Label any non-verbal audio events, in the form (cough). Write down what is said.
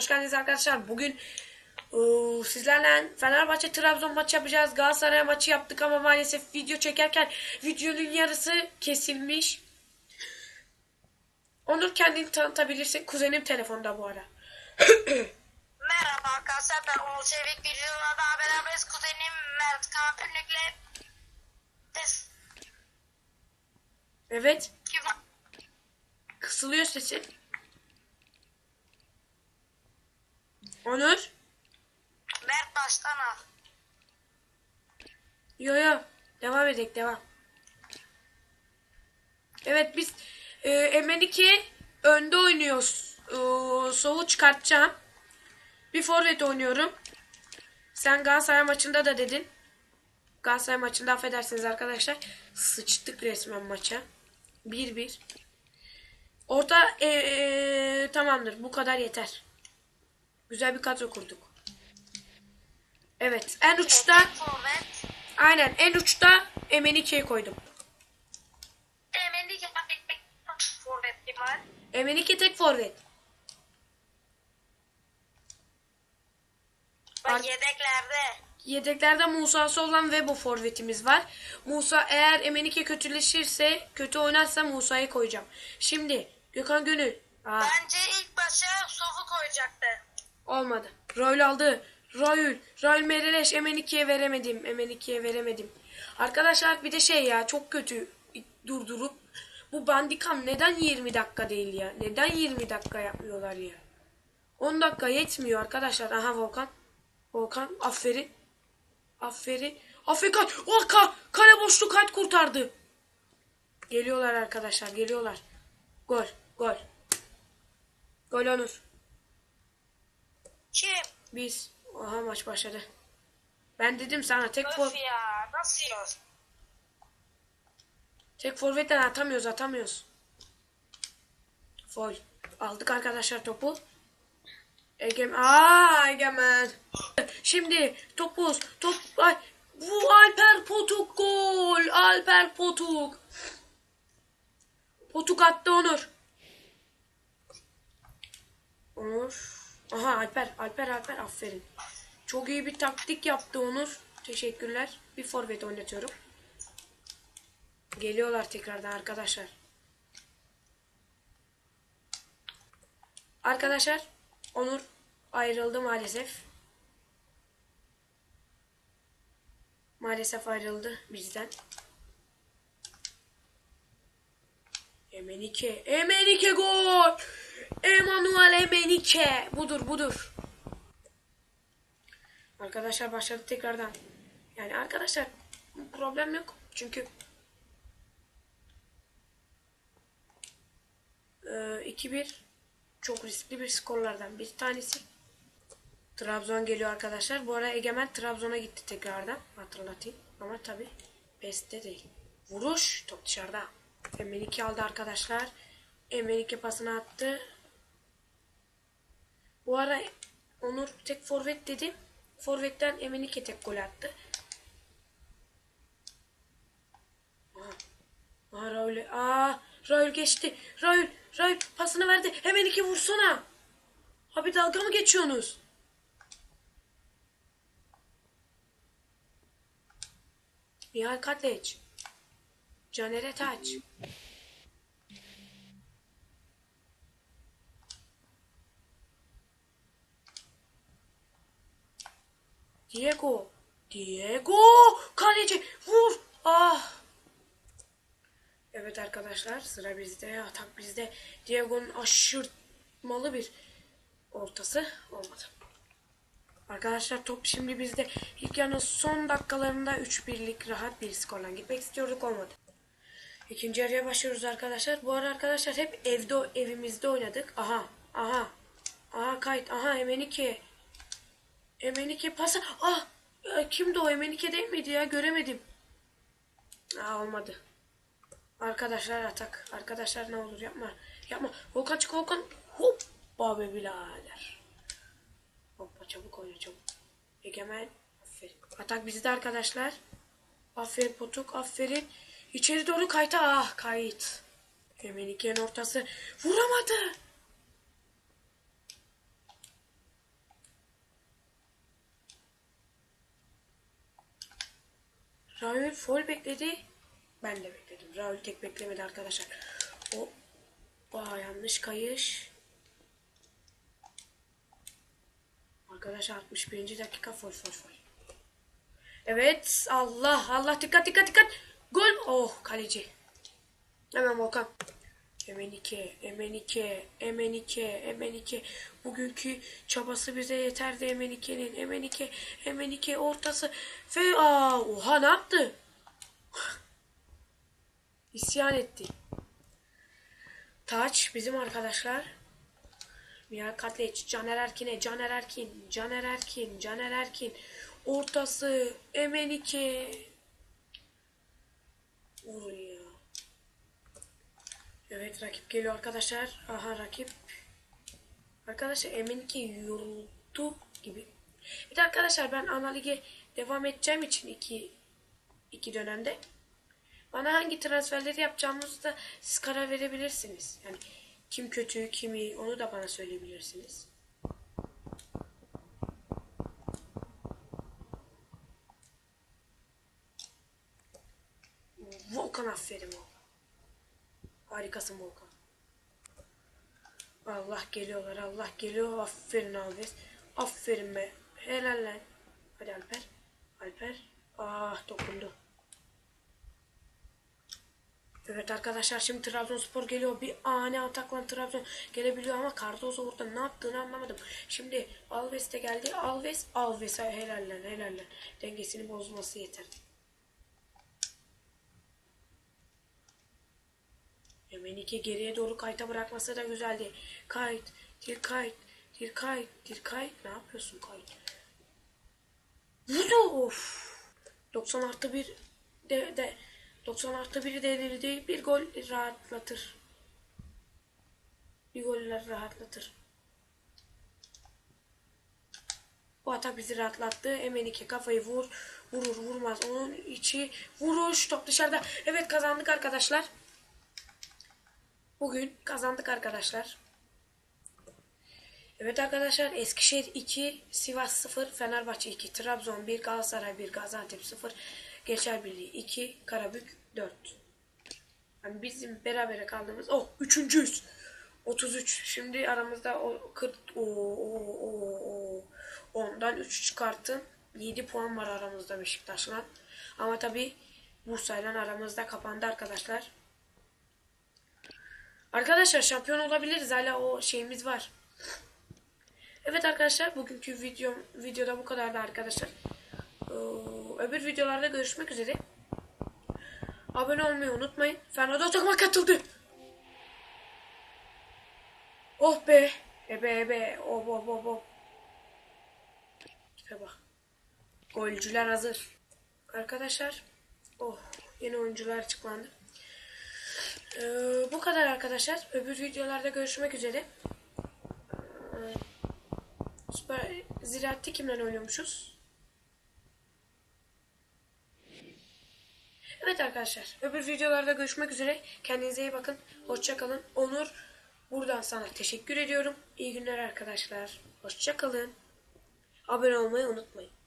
Hoş geldiniz arkadaşlar. Bugün ıı, sizlerle Fenerbahçe Trabzon maçı yapacağız. Galatasaray maçı yaptık ama maalesef video çekerken videonun yarısı kesilmiş. Onur kendini tanıtabilirsin. Kuzenim telefonda bu ara. (clears throat) Merhaba arkadaşlar ben Umut Çevik videoda daha beraberiz kuzenim Mert Kampürlük'le Evet. Kısılıyor sesin. Onur. Mert baştan al. Yo yo. Devam edelim devam. Evet biz e, Emenike önde oynuyoruz. E, soğu çıkartacağım. Bir forvet oynuyorum. Sen Galatasaray maçında da dedin. Galatasaray maçında affedersiniz arkadaşlar. Sıçtık resmen maça. 1-1. Orta e, e, tamamdır. Bu kadar yeter. Güzel bir kadro kurduk. Evet. En uçta. Aynen en uçta Emenike'yi koydum. Emenlik forvet var. Emenike tek forvet. Bak yedeklerde. Yedeklerde Musa Solan ve bu forvetimiz var. Musa eğer Emenike kötüleşirse, kötü oynarsa Musa'yı koyacağım. Şimdi Gökhan Gönül. Aa, Bence ilk başa Sof'u koyacaktı. Olmadı. Royal aldı. Royal. Royal Mereleş Emenike'ye veremedim. Emenike'ye veremedim. Arkadaşlar bir de şey ya çok kötü durdurup bu bandikam neden 20 dakika değil ya? Neden 20 dakika yapmıyorlar ya? 10 dakika yetmiyor arkadaşlar. Aha Volkan. Volkan aferin. Aferin. Aferin kaç. Oh, ka kale boşluğu kaç kurtardı. Geliyorlar arkadaşlar geliyorlar. Gol. Gol. Gol Onur. Kim? Biz. Aha maç başladı. Ben dedim sana tek for Öf ya nasıl yiyoruz? tek forvetten atamıyoruz atamıyoruz. Foul. Aldık arkadaşlar topu. Egemen. Aa Egemen. Şimdi topuz. Top. Ay. Bu Alper Potuk gol. Alper Potuk. Potuk attı Onur. Onur. Aha Alper. Alper Alper aferin. Çok iyi bir taktik yaptı Onur. Teşekkürler. Bir forvet oynatıyorum. Geliyorlar tekrardan arkadaşlar. Arkadaşlar Onur ayrıldı maalesef. Maalesef ayrıldı bizden. Emenike. Emenike gol. Emanuel Emenike. Budur budur. Arkadaşlar başladı tekrardan. Yani arkadaşlar problem yok. Çünkü e, 2-1 çok riskli bir skorlardan bir tanesi. Trabzon geliyor arkadaşlar. Bu ara Egemen Trabzon'a gitti tekrardan. Hatırlatayım. Ama tabi Beste değil. Vuruş. Top dışarıda. Emenike aldı arkadaşlar. Emenike pasını attı. Bu ara Onur tek forvet dedi. Forvetten Emenike tek gol attı. Aa Raul. Aa Raul geçti. Raul. Raul pasını verdi. Hemen iki vursana. Abi dalga mı geçiyorsunuz? Nihal Katleç. Caner Taç. Diego. Diego. Kaleci. Vur. Ah. Evet arkadaşlar sıra bizde. Atak bizde. Diego'nun aşırtmalı bir ortası olmadı. Arkadaşlar top şimdi bizde. İlk yarının son dakikalarında 3-1'lik rahat bir skorla gitmek istiyorduk olmadı. İkinci yarıya başlıyoruz arkadaşlar. Bu ara arkadaşlar hep evde evimizde oynadık. Aha. Aha. Aha kayıt. Aha Emenike. Emenike pası. Ah. Kimdi o Emenike değil miydi ya? Göremedim. Aa olmadı. Arkadaşlar atak. Arkadaşlar ne olur yapma. Yapma. Volkan çık Volkan. Hoppa be birader. Hoppa çabuk oyna çabuk. Egemen. Aferin. Atak bizde arkadaşlar. Aferin Potuk. Aferin. İçeri doğru kayta. Ah kayıt. Emenike'nin ortası. Vuramadı. Raul foul bekledi. Ben de bekledim. Raul tek beklemedi arkadaşlar. O Aa, yanlış kayış. Arkadaşlar 61. dakika foul foul foul. Evet Allah Allah dikkat dikkat dikkat. Gol. Oh kaleci. Hemen Volkan. Emenike, Emenike, Emenike, Emenike. Bugünkü çabası bize yeterdi Emenike'nin. Emenike, Emenike ortası. Ve aa, oha ne yaptı? (laughs) İsyan etti. Taç bizim arkadaşlar. Mihal Katleç, Caner Erkin'e, Caner Erkin, Caner Erkin, Caner Erkin. Ortası, Emenike. Vurun ya. Evet rakip geliyor arkadaşlar. Aha rakip. Arkadaşlar Emenike yoruldu gibi. Bir de arkadaşlar ben ana lige devam edeceğim için iki, iki dönemde. Bana hangi transferleri yapacağımızı da siz karar verebilirsiniz. Yani kim kötü, kim iyi onu da bana söyleyebilirsiniz. Volkan aferin o. Harikasın Volkan. Allah geliyorlar, Allah geliyor. Aferin Alves. Aferin be. Helal lan. Hadi Alper. Alper. Ah dokundu. Evet arkadaşlar şimdi Trabzonspor geliyor. Bir ani atakla Trabzon gelebiliyor ama Cardozo orada ne yaptığını anlamadım. Şimdi Alves de geldi. Alves, Alves'e helaller helaller. Dengesini bozması yeter. Emenike geriye doğru kayta bırakması da güzeldi. Kayıt, bir kayıt, bir kayıt, bir kayıt. Ne yapıyorsun kayıt? Vurdu of. 90 artı bir de, de 90 artı bir delirdi. Bir gol rahatlatır. Bir goller rahatlatır. Bu atak bizi rahatlattı. Emenike kafayı vur. Vurur vurmaz. Onun içi vuruş. Top dışarıda. Evet kazandık arkadaşlar. Bugün kazandık arkadaşlar. Evet arkadaşlar Eskişehir 2, Sivas 0, Fenerbahçe 2, Trabzon 1, Galatasaray 1, Gaziantep 0, Geçer Birliği 2, Karabük 4. Yani bizim berabere kaldığımız oh üçüncüyüz. 33. Şimdi aramızda o 40 o o o o ondan 3 çıkarttım. 7 puan var aramızda Beşiktaş'la. Ama tabi Bursa'yla aramızda kapandı arkadaşlar. Arkadaşlar şampiyon olabiliriz. Hala o şeyimiz var. Evet arkadaşlar bugünkü video videoda bu kadardı arkadaşlar. Ee, öbür videolarda görüşmek üzere. Abone olmayı unutmayın. Fernando takıma katıldı. Oh be. Ebe ebe. Oh oh oh oh. Tipe bak. Golcüler hazır. Arkadaşlar. Oh. Yeni oyuncular açıklandı. Ee, bu kadar arkadaşlar. Öbür videolarda görüşmek üzere. Ee, Süper Ziraat'te kimle oynuyormuşuz? Evet arkadaşlar. Öbür videolarda görüşmek üzere. Kendinize iyi bakın. Hoşça kalın. Onur buradan sana teşekkür ediyorum. İyi günler arkadaşlar. Hoşça kalın. Abone olmayı unutmayın.